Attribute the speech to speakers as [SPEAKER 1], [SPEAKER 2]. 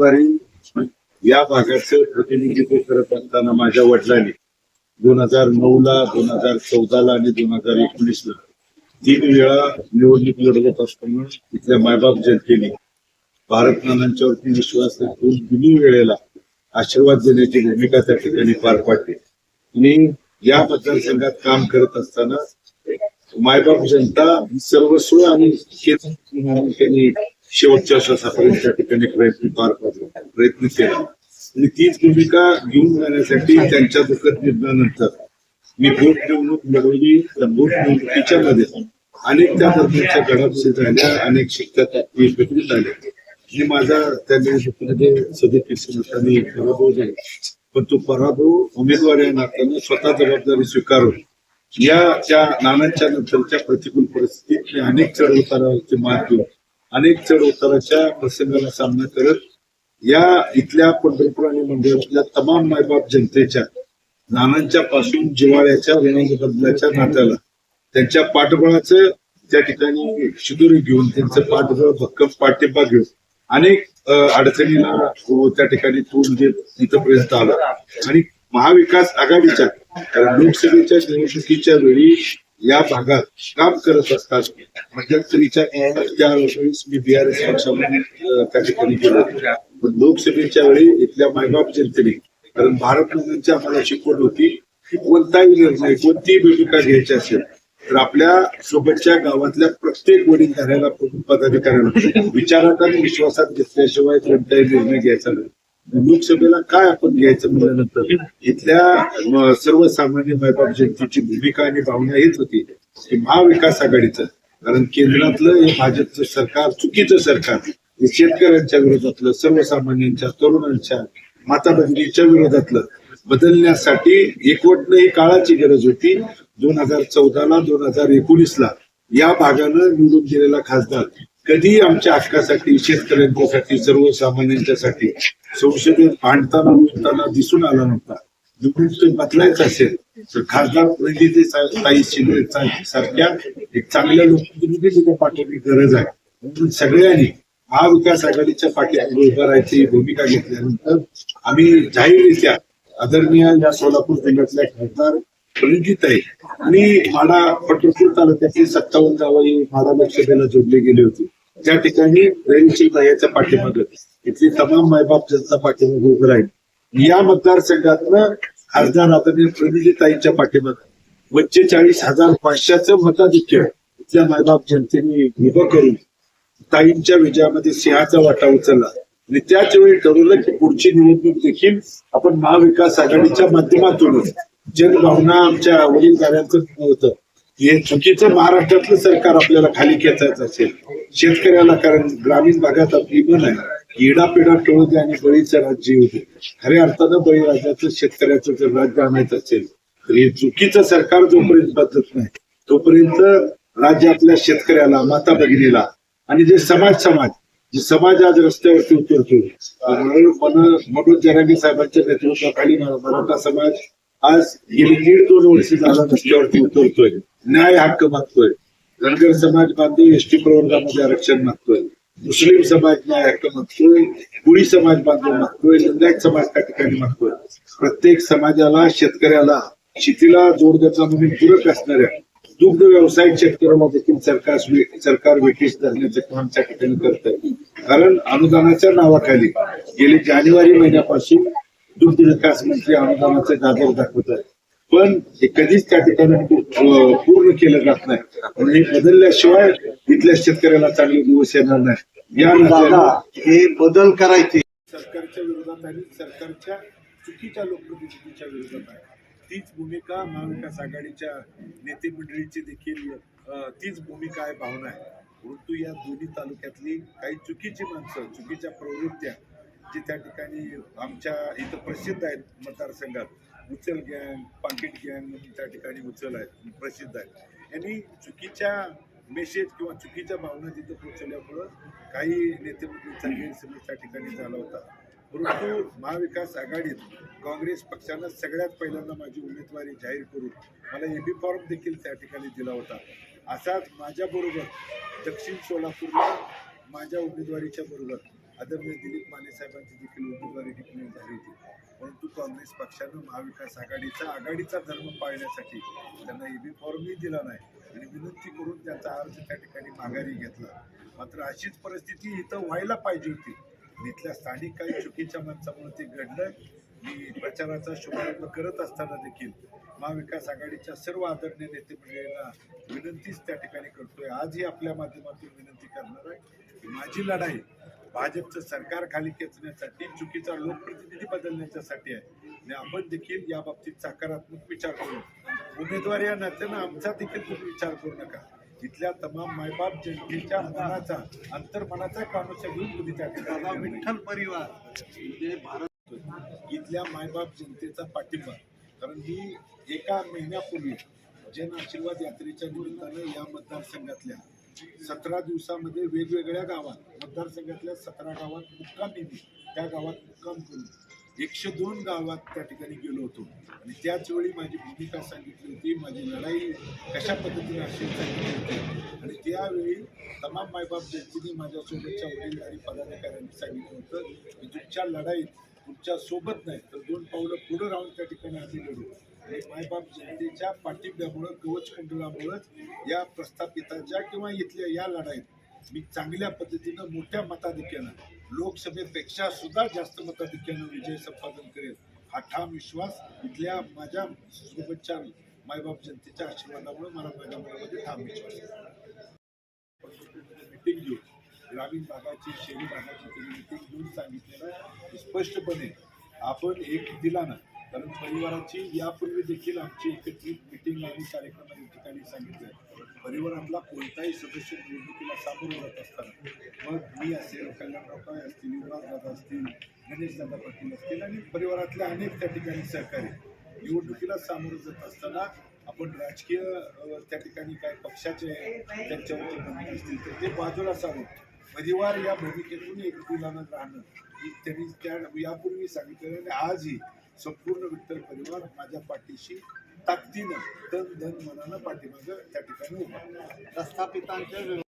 [SPEAKER 1] उमेदवारी या भागाचं प्रतिनिधित्व करत असताना माझ्या वडिलांनी दोन हजार नऊ ला दोन हजार चौदा ला आणि दोन हजार एकोणीस ला तीन वेळा निवडणूक लढवत असताना तिथल्या मायबाप जनतेने भारत नानांच्यावरती विश्वास ठेवून दोन्ही वेळेला आशीर्वाद देण्याची भूमिका त्या ठिकाणी पार पाडली. आणि या मतदारसंघात काम करत असताना मायबाप जनता सर्वस्व आणि त्यांनी शेवटच्या श्वासापर्यंत त्या ठिकाणी प्रयत्न पार पाडला. प्रयत्न केला. आणि तीच भूमिका घेऊन जाण्यासाठी त्यांच्या दुःखद निर्णयानंतर मी बोट निवडणूक लढवली त्या पोट निवडणुकीच्या मध्ये अनेक त्या दरम्यानच्या घडामोडी झाल्या अनेक शिक्षक एकत्रित झाले आणि माझा त्या निवडणुकीमध्ये सदतीस मतांनी पराभव झाला. पण तो पराभव उमेदवार या नात्यानं स्वतः जबाबदारी स्वीकारून या त्या नानांच्या नंतरच्या प्रतिकूल परिस्थितीत मी अनेक चढ उताराचे मात घेऊन अनेक चढ उताराच्या प्रसंगाला सामना करत या इथल्या पंढरपूर आणि मंडळातल्या तमाम मायबाप जनतेच्या नानांच्या पासून जिवाळ्याच्या विनोद बदलाच्या नात्याला त्यांच्या पाठबळाचं त्या ठिकाणी शिदोरी घेऊन त्यांचं पाठबळ भक्कम पाठिंबा घेऊन अनेक अडचणीला हो, त्या ठिकाणी तोंड देत इथपर्यंत आला. आणि महाविकास आघाडीच्या कारण लोकसभेच्या निवडणुकीच्या वेळी या भागात काम करत असतात. म्हणजे मध्यंतरीच्या त्यावेळेस मी बीआरएस पक्षामध्ये त्या ठिकाणी गेलो पण लोकसभेच्या वेळी इथल्या मायबाप जनतेने कारण भारत नगरची आम्हाला शिकवण होती की कोणताही निर्णय कोणतीही भूमिका घ्यायची असेल तर आपल्या सोबतच्या गावातल्या प्रत्येक वडीलधाऱ्याला पदाधिकाऱ्यांना विचारात आणि विश्वासात घेतल्याशिवाय कोणताही निर्णय घ्यायचा नाही. लोकसभेला काय आपण घ्यायचं म्हटल्यानंतर इथल्या सर्वसामान्य मायबाप जनतेची भूमिका आणि भावना हीच होती की महाविकास आघाडीचं कारण केंद्रातलं हे भाजपचं सरकार चुकीचं सरकार हे शेतकऱ्यांच्या विरोधातलं सर्वसामान्यांच्या तरुणांच्या माता विरोधातलं बदलण्यासाठी एकवटणं ही काळाची गरज होती. दोन हजार चौदाला दोन हजार एकोणीसला या भागानं निवडून दिलेला खासदार कधी आमच्या हक्कासाठी शेतकऱ्यांच्यासाठी सर्वसामान्यांच्यासाठी संसदेत मांडताना उठताना दिसून आला नव्हता. निवडून बदलायचं असेल तर खासदार प्रणिती शिंदे सारख्या एक चांगल्या लोकप्रतिनिधीची पाठवण्याची गरज आहे. म्हणून सगळ्यांनी महाविकास आघाडीच्या पाठीमागे उभं राहायची भूमिका घेतल्यानंतर आम्ही जाहीररित्या आदरणीय या सोलापूर जिल्ह्यातल्या खासदार रणजित आहे. मी माडा पंढरपूर तालुक्यातील सत्तावन्न गावं ही माडा लोकसभेला जोडली गेली होती. त्या ठिकाणी रणजित याच्या पाठीमागे इथली तमाम मायबाप जनता पाठीमागे उभं राहील. या मतदारसंघातनं खासदार आदरणीय प्रणितीताईंच्या पाठीमागे पंचेचाळीस हजार पाचशेचं मताधिक्य इथल्या मायबाप जनतेने उभं करून ताईंच्या विजयामध्ये सिंहाचा वाटा उचलला. आणि त्याच वेळी ठरवलं की पुढची निवडणूक देखील आपण महाविकास आघाडीच्या माध्यमातूनच जनभावना आमच्या वडील वडीलधाऱ्यांचं होतं. हे चुकीचं महाराष्ट्रातलं सरकार आपल्याला खाली खेचायचं असेल शेतकऱ्याला कारण ग्रामीण भागात आपली म्हण आहे. इडापिडा टोळू दे आणि बळीचं राज्य येऊ दे. खऱ्या अर्थानं बळीराज्याचं शेतकऱ्याचं जर राज्य आणायचं असेल तर हे चुकीचं सरकार जोपर्यंत बदलत नाही तोपर्यंत राज्यातल्या शेतकऱ्याला माता भगिनीला आणि जे समाज समाज जे समाज आज रस्त्यावरती उतरतो मनोज मन- मनोज जरांगे साहेबांच्या नेतृत्वाखाली मराठा समाज आज गेली दीड दोन वर्ष झाला रस्त्यावरती उतरतोय. न्याय हक्क मागतोय. धनगर समाज बांधव एसटी प्रवर्गामध्ये आरक्षण मागतोय. मुस्लिम समाज न्याय हक्क मागतोय. कुळी समाज बांधव मागतोय. लिंगायत समाज त्या ठिकाणी मागतोय. प्रत्येक समाजाला शेतकऱ्याला शेतीला जोड द्यायचा म्हणून पूरक असणाऱ्या दुग्ध व्यवसायिक शेतकऱ्याला देखील सरकार सरकार वेटीस धरण्याचं काम त्या ठिकाणी करत आहे कारण अनुदानाच्या नावाखाली गेले जानेवारी महिन्यापासून दुग्ध विकास मंत्री अनुदानाचे गाजर दाखवत आहे पण हे कधीच त्या ठिकाणी पूर्ण केलं जात नाही. म्हणून हे बदलल्याशिवाय इथल्या शेतकऱ्याला चांगले दिवस येणार नाही या
[SPEAKER 2] हे बदल करायचे.
[SPEAKER 1] सरकारच्या विरोधात आणि सरकारच्या चुकीच्या लोकप्रतिनिधीच्या विरोधात आहे. तीच भूमिका महाविकास आघाडीच्या नेते मंडळीची देखील तीच भूमिका आहे भावना आहे. परंतु या दोन्ही तालुक्यातली काही चुकीची माणसं चुकीच्या प्रवृत्त्या जी त्या ठिकाणी आमच्या इथं प्रसिद्ध आहेत मतदारसंघात. उचल गँग पाकिट गँग म्हणून त्या ठिकाणी उचल आहे प्रसिद्ध आहे यांनी चुकीच्या मेसेज किंवा चुकीच्या भावना तिथं पोचवल्यामुळं काही नेते गैरसमज त्या ठिकाणी झाला होता. परंतु महाविकास आघाडीत काँग्रेस पक्षानं सगळ्यात पहिल्यांदा माझी उमेदवारी जाहीर करून मला एबी फॉर्म देखील त्या ठिकाणी दिला होता. असाच माझ्याबरोबर दक्षिण सोलापूरला माझ्या उमेदवारीच्या बरोबर आदरणीय दिलीप माने साहेबांची देखील उमेदवारी डिक्लेअर झाली होती. परंतु काँग्रेस पक्षानं महाविकास आघाडीचा आघाडीचा धर्म पाळण्यासाठी त्यांना ईबी फॉर्मही दिला नाही आणि विनंती करून त्यांचा अर्ज त्या ठिकाणी माघारी घेतला. मात्र अशीच परिस्थिती इथं व्हायला पाहिजे होती. इथल्या स्थानिक काही चुकीच्या माणसामुळे ते घडलं मी प्रचाराचा शुभारंभ करत असताना देखील महाविकास आघाडीच्या सर्व आदरणीय नेते मंडळींना विनंतीच त्या ठिकाणी करतोय. आजही आपल्या माध्यमातून विनंती करणार आहे की माझी लढाई भाजपचं सरकार खाली खेचण्यासाठी चुकीचा लोकप्रतिनिधी बदलण्याच्यासाठी आहे. आणि आपण देखील या बाबतीत सकारात्मक विचार करू. उमेदवार या नात्यानं आमचा देखील तुम्ही विचार करू नका. इथल्या तमाम मायबाप जनतेच्या मनाचा अंतर्मनाचा कानुसा घेऊन तुम्ही त्या
[SPEAKER 3] विठ्ठल परिवार. म्हणजे भारत
[SPEAKER 1] इथल्या मायबाप जनतेचा पाठिंबा. कारण ही एका महिन्यापूर्वी जन आशीर्वाद यात्रेच्या निमित्तानं या मतदारसंघातल्या सतरा दिवसामध्ये वेगवेगळ्या गावात मतदारसंघातल्या सतरा गावात मुक्काम नेहमी त्या गावात मुक्काम करून एकशे दोन गावात त्या ठिकाणी गेलो होतो. आणि त्याचवेळी माझी भूमिका सांगितली होती माझी लढाई कशा पद्धतीने असेल सांगितली होती. आणि त्यावेळी तमाम मायबाप व्यक्तींनी माझ्यासोबतच्या वडील आणि पदाधिकाऱ्यांनी सांगितलं होतं की तुमच्या लढाईत तुमच्यासोबत नाही तर दोन पावलं पुढं राहून त्या ठिकाणी आम्ही लढू. आणि मायबाप जनतेच्या पाठिंब्यामुळं कवच कुंडलामुळंच या प्रस्थापितांच्या किंवा इथल्या या लढाईत मी चांगल्या पद्धतीनं मोठ्या मताधिक्यानं लोकसभेपेक्षा सुद्धा जास्त मताधिक्यानं विजय संपादन करेल हा ठाम विश्वास इथल्या माझ्या सोबतच्या मायबाप जनतेच्या आशीर्वादामुळे मला माझ्या मनामध्ये ठाम विश्वास मिटिंग घेऊन ग्रामीण भागाची शहरी भागाची मिटिंग घेऊन सांगितलेलं स्पष्टपणे आपण एक दिला ना कारण परिवाराची यापूर्वी देखील आमची एकत्रित मिटिंग आणि कार्यक्रम या ठिकाणी सांगितलं परिवारातला कोणताही सदस्य निवडणुकीला सामोरं जात असताना मग मी असेल कल्याणराव काळे असतील युवराज दादा असतील गणेश दादा पाटील असतील आणि परिवारातल्या अनेक त्या ठिकाणी सहकारी निवडणुकीला सामोरं जात असताना आपण राजकीय त्या ठिकाणी काय पक्षाचे त्यांच्यावरती असतील तर ते बाजूला सारून परिवार या भूमिकेतून एकदिलानं राहणं त्यांनी त्या यापूर्वी सांगितलेलं आणि आजही संपूर्ण विठ्ठल परिवार माझ्या पाठीशी ताकदीनं धन धन मनानं पाठीमागं त्या ठिकाणी उभा रस्ता
[SPEAKER 3] प्रस्थापितांच्या